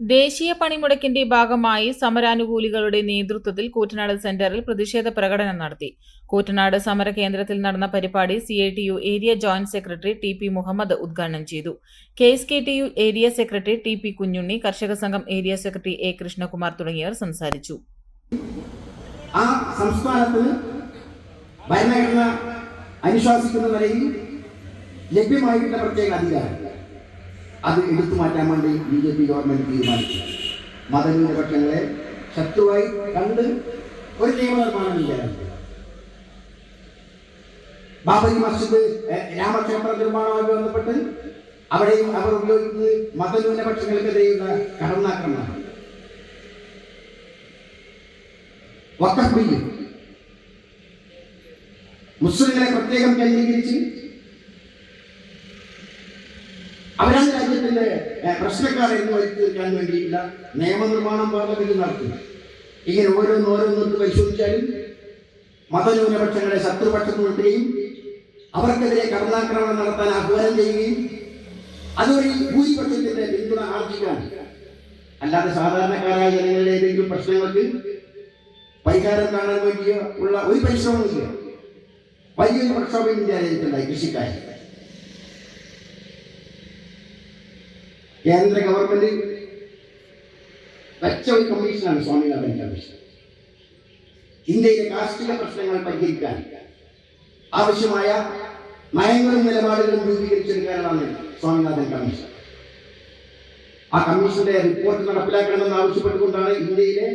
ദേശീയ പണിമുടക്കിന്റെ ഭാഗമായി സമരാനുകൂലികളുടെ നേതൃത്വത്തിൽ കൂറ്റനാട് സെന്ററിൽ പ്രതിഷേധ പ്രകടനം നടത്തി. കൂറ്റനാട് സമര കേന്ദ്രത്തിൽ നടന്ന പരിപാടി C I T U area joint secretary T P Muhammad ഉദ്ഘാടനം ചെയ്തു. K S K T U area secretary T P Kunhunni Karshaka Sangham area secretary A Krishnakumar തുടങ്ങിയവർ സംസാരിച്ചു. ആ സംസ്ഥാനത്ത് ഭരണഘടന അനുശാസിക്കുന്നവരെയും ലഭ്യമായിട്ടുള്ള പ്രത്യേക അധികാരം. അത് എടുത്തു മാറ്റാൻ വേണ്ടി ബി ജെ പി ഗവൺമെന്റ് തീരുമാനിച്ചു. മതന്യൂനപക്ഷങ്ങളെ ശത്രുവായി കണ്ട് ഒരു നിയമനിർമ്മാണം ചെയ്യാറുണ്ട് ബാബരി മസ്ജിദ് രാമക്ഷേത്ര നിർമ്മാണവുമായി ബന്ധപ്പെട്ട് അവിടെയും അവർ ഉപയോഗിക്കുന്നത് മതന്യൂനപക്ഷങ്ങൾക്കെതിരെയുള്ള കടന്നാക്രമണമാണ്. വഖഫ് ബില്ല്. മുസ്ലിങ്ങളെ പ്രത്യേകം കേന്ദ്രീകരിച്ച് അവരാണ് രാജ്യത്തിന്റെ പ്രശ്നക്കാരെ എന്ന് വരുത്തി തീർക്കാൻ വേണ്ടിയില്ല നിയമനിർമ്മാണം പാർലമെന്റ് നടത്തുന്നു ഇങ്ങനെ ഓരോന്ന് ഓരോന്നും പരിശോധിച്ചാലും മതന്യൂനപക്ഷങ്ങളെ ശത്രുപക്ഷത്ത് നിർത്തുകയും അവർക്കെതിരെ കടന്നാക്രമണം നടത്താൻ ആഹ്വാനം ചെയ്യുകയും അതുവഴി ഭൂരിപക്ഷത്തിന്റെ പിന്തുണ ആർജിക്കാൻ. അല്ലാതെ സാധാരണക്കാരായ ജനങ്ങളുടെ ഏതെങ്കിലും പ്രശ്നങ്ങൾക്ക് പരിഹാരം കാണാൻ വേണ്ടിയ ഉള്ള ഒരു പരിശ്രമമില്ല വലിയൊരു പ്രക്ഷോഭം ഇന്ത്യ രാജ്യത്തുണ്ടായി കൃഷിക്കാർ കേന്ദ്ര ഗവൺമെന്റ് വെച്ച ഒരു കമ്മീഷനാണ് സ്വാമിനാഥൻ കമ്മീഷൻ. ഇന്ത്യയിലെ കാർഷിക പ്രശ്നങ്ങൾ പരിഹരിക്കാൻ ആവശ്യമായ നയങ്ങളും നിലപാടുകളും രൂപീകരിച്ചെടുക്കാനാണ് സ്വാമിനാഥൻ കമ്മീഷൻ. ആ കമ്മീഷന്റെ റിപ്പോർട്ട് നടപ്പിലാക്കണമെന്ന് ആവശ്യപ്പെട്ടുകൊണ്ടാണ് ഇന്ത്യയിലെ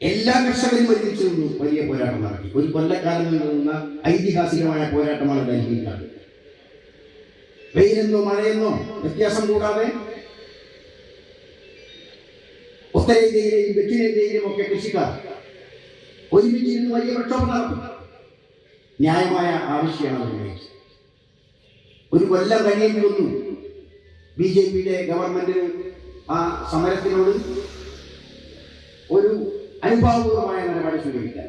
എല്ലാ കർഷകരും ഒരുമിച്ച് നിന്നു വലിയ പോരാട്ടം നടത്തി. ഒരു കൊല്ലക്കാലം നിന്ന ഐതിഹാസികമായ പോരാട്ടമാണ് ഡൽഹിയിൽ വെയിലെന്നോ മഴയെന്നോ വ്യത്യാസം കൂടാതെ ഉത്തരേന്ത്യയിലെയും ദക്ഷിണേന്ത്യയിലും ഒക്കെ കൃഷിക്കാർ ഒരുമിച്ചിരുന്ന് വലിയ പ്രക്ഷോഭം നടത്തും. ന്യായമായ ആവശ്യമാണ് ഉന്നയിച്ചത് ഒരു കൊല്ലം കഴിയേണ്ടി വന്നു ബി ജെ പിയുടെ ഗവൺമെന്റ് ആ സമരത്തിനോട് ഒരു അനുഭാവപൂർവമായ നിലപാട് സ്വീകരിക്കാൻ